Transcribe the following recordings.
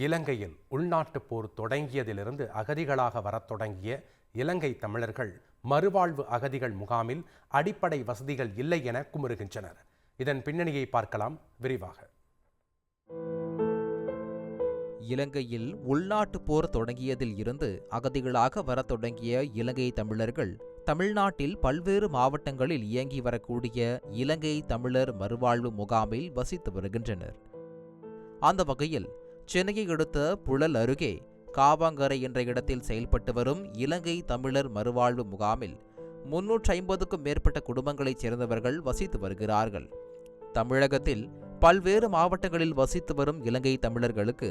இலங்கையில் உள்நாட்டுப் போர் தொடங்கியதிலிருந்து அகதிகளாக வரத் தொடங்கிய இலங்கை தமிழர்கள் மறுவாழ்வு அகதிகள் முகாமில் அடிப்படை வசதிகள் இல்லை என குமுறுகின்றனர். இதன் பின்னணியை பார்க்கலாம் விரிவாக. இலங்கையில் உள்நாட்டுப் போர் தொடங்கியதில் இருந்து அகதிகளாக வரத் தொடங்கிய இலங்கை தமிழர்கள் தமிழ்நாட்டில் பல்வேறு மாவட்டங்களில் இயங்கி வரக்கூடிய இலங்கை தமிழர் மறுவாழ்வு முகாமில் வசித்து வருகின்றனர். அந்த வகையில் சென்னையை அடுத்த புழல் அருகே காவாங்கரை என்ற இடத்தில் செயல்பட்டு வரும் இலங்கை தமிழர் மறுவாழ்வு முகாமில் முன்னூற்றி ஐம்பதுக்கும் மேற்பட்ட குடும்பங்களைச் சேர்ந்தவர்கள் வசித்து வருகிறார்கள். தமிழகத்தில் பல்வேறு மாவட்டங்களில் வசித்து வரும் இலங்கை தமிழர்களுக்கு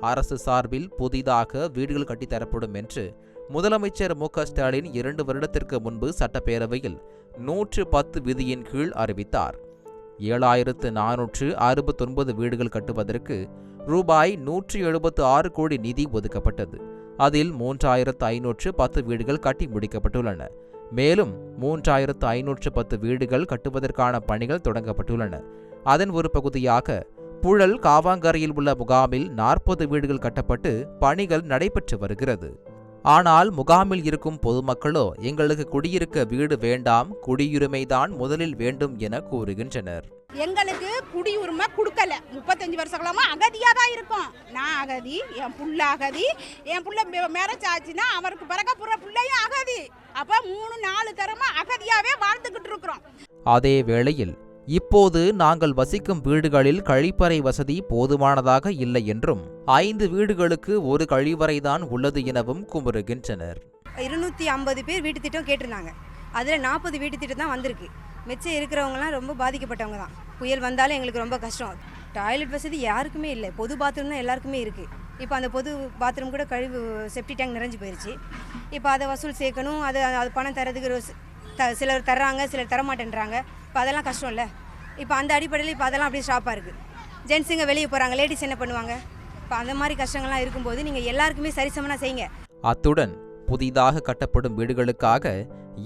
அரசு சார்பில் புதிதாக வீடுகள் கட்டித்தரப்படும் என்று முதலமைச்சர் மு. ஸ்டாலின் இரண்டு வருடத்திற்கு முன்பு சட்டப்பேரவையில் நூற்று பத்து விதியின் கீழ் அறிவித்தார். ஏழாயிரத்து நானூற்று அறுபத்தொன்பது வீடுகள் கட்டுவதற்கு ரூபாய் நூற்றி எழுபத்து ஆறு கோடி நிதி ஒதுக்கப்பட்டது. அதில் மூன்றாயிரத்து ஐநூற்று பத்து வீடுகள் கட்டி முடிக்கப்பட்டுள்ளன. மேலும் மூன்றாயிரத்து ஐநூற்று பத்து வீடுகள் கட்டுவதற்கான பணிகள் தொடங்கப்பட்டுள்ளன. அதன் ஒரு பகுதியாக புழல் காவாங்கரையில் உள்ள முகாமில் நாற்பது வீடுகள் கட்டப்பட்டு பணிகள் நடைபெற்று வருகிறது. ஆனால் முகாமில் இருக்கும் பொதுமக்களோ எங்களுக்கு குடியிருக்க வீடு வேண்டாம் குடியுரிமைதான் முதலில் வேண்டும் என கூறுகின்றனர். எங்களுக்கு குடியுரிமை கொடுக்கல. முப்பத்தஞ்சு வருஷங்களமா அகதியாக தான் இருக்கோம். நான் அகதி என் புள்ள அகதி என் புள்ள மேரேஜ் ஆச்சுன்னா அவருக்கு பிறக்க புற பிள்ளையும் அகதி. அப்போ மூணு நாலு தரமா அகதியாகவே வாழ்ந்துக்கிட்டு இருக்கிறோம். அதே வேளையில் இப்போது நாங்கள் வசிக்கும் வீடுகளில் கழிப்பறை வசதி போதுமானதாக இல்லை என்றும் ஐந்து வீடுகளுக்கு ஒரு கழிவறைதான் உள்ளது எனவும் குமுறுகின்றனர். இருநூற்றி ஐம்பது பேர் வீட்டு திட்டம் கேட்டிருந்தாங்க. அதில் நாற்பது வீட்டு திட்டம் தான் வந்திருக்கு. மிச்சம் இருக்கிறவங்கலாம் ரொம்ப பாதிக்கப்பட்டவங்க தான். புயல் வந்தாலும் எங்களுக்கு ரொம்ப கஷ்டம். டாய்லெட் வசதி யாருக்குமே இல்லை. பொது பாத்ரூம் தான் எல்லாருக்குமே இருக்குது இப்போ அந்த பொது பாத்ரூம் கூட கழிவு செப்டி டேங்க் நிறைஞ்சு போயிடுச்சு இப்போ அதை வசூல் சேர்க்கணும். அது அது பணம் தரதுக்கு த சிலர் தர்றாங்க சிலர் தர மாட்டேன்றாங்க இப்போ அதெல்லாம் கஷ்டம் இல்லை இப்போ அந்த அடிப்படையில் இப்போ அதெல்லாம் அப்படியே ஸ்டாப்பாக இருக்குது ஜென்ஸுங்க வெளியே போகிறாங்க லேடிஸ் என்ன பண்ணுவாங்க? இப்போ அந்த மாதிரி கஷ்டங்கள்லாம் இருக்கும்போது நீங்கள் எல்லாருக்குமே சரிசமனாக செய்யுங்க. அத்துடன் புதிதாக கட்டப்படும் வீடுகளுக்காக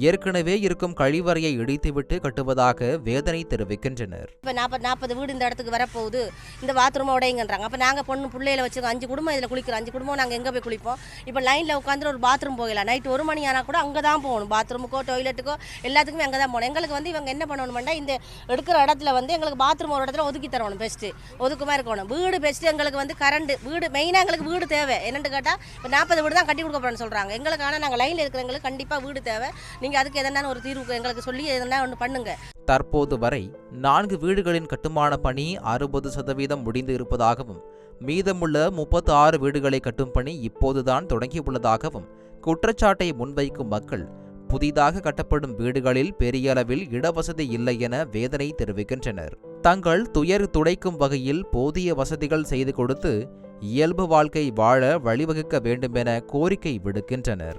ஏற்கனவே இருக்கும் கழிவறையை இடித்துவிட்டு கட்டுவதாக வேதனை தெரிவிக்கின்றனர். இப்போ நாற்பது நாற்பது வீடு இந்த இடத்துக்கு வரப்போகுது. இந்த பாத்ரூம் உடையுங்கன்றாங்க அப்போ நாங்கள் பொண்ணு பிள்ளையில வச்சுருக்கோம் அஞ்சு குடும்பம் இதில் குளிக்கிறோம். அஞ்சு குடும்பம் நாங்கள் எங்கே போய் குளிப்போம்? இப்போ லைனில் உட்காந்து ஒரு பாத்ரூம் போகலாம். நைட் ஒரு மணி ஆனால் கூட அங்கே தான் போகணும். பாத்ரூமுக்கோ டாய்லெட்டுக்கோ எல்லாத்துக்குமே அங்கே தான் போகணும். எங்களுக்கு வந்து இவங்க என்ன பண்ணணும்னா இந்த எடுக்கிற இடத்துல வந்து எங்களுக்கு பாத்ரூம் ஒரு இடத்துல ஒதுக்கி தரணும் பெஸ்ட்டு ஒதுக்குமா இருக்கணும். வீடு பெஸ்ட்டு எங்களுக்கு வந்து கரண்ட் வீடு மெயினாக எங்களுக்கு வீடு தேவை. என்னென்னு கேட்டால் இப்போ நாற்பது வீடு தான் கட்டி கொடுக்க போகிறேன்னு சொல்கிறாங்க எங்களுக்கு ஆனால் நாங்கள் லைனில் இருக்கிறவங்களுக்கு கண்டிப்பாக வீடு தேவை. நீங்கள் அதுக்கு எதனா ஒரு தீர்வு எங்களுக்கு சொல்லி எதனா ஒன்று பண்ணுங்க. தற்போது வரை நான்கு வீடுகளின் கட்டுமான பணி அறுபது சதவீதம் முடிந்து இருப்பதாகவும் மீதமுள்ள முப்பத்து ஆறு வீடுகளை கட்டும் பணி இப்போதுதான் தொடங்கியுள்ளதாகவும் குற்றச்சாட்டை முன்வைக்கும் மக்கள் புதிதாக கட்டப்படும் வீடுகளில் பெரிய அளவில் இடவசதி இல்லை என வேதனை தெரிவிக்கின்றனர். தங்கள் துயர் துடைக்கும் வகையில் போதிய வசதிகள் செய்து கொடுத்து இயல்பு வாழ்க்கை வாழ வழிவகுக்க வேண்டுமென கோரிக்கை விடுக்கின்றனர்.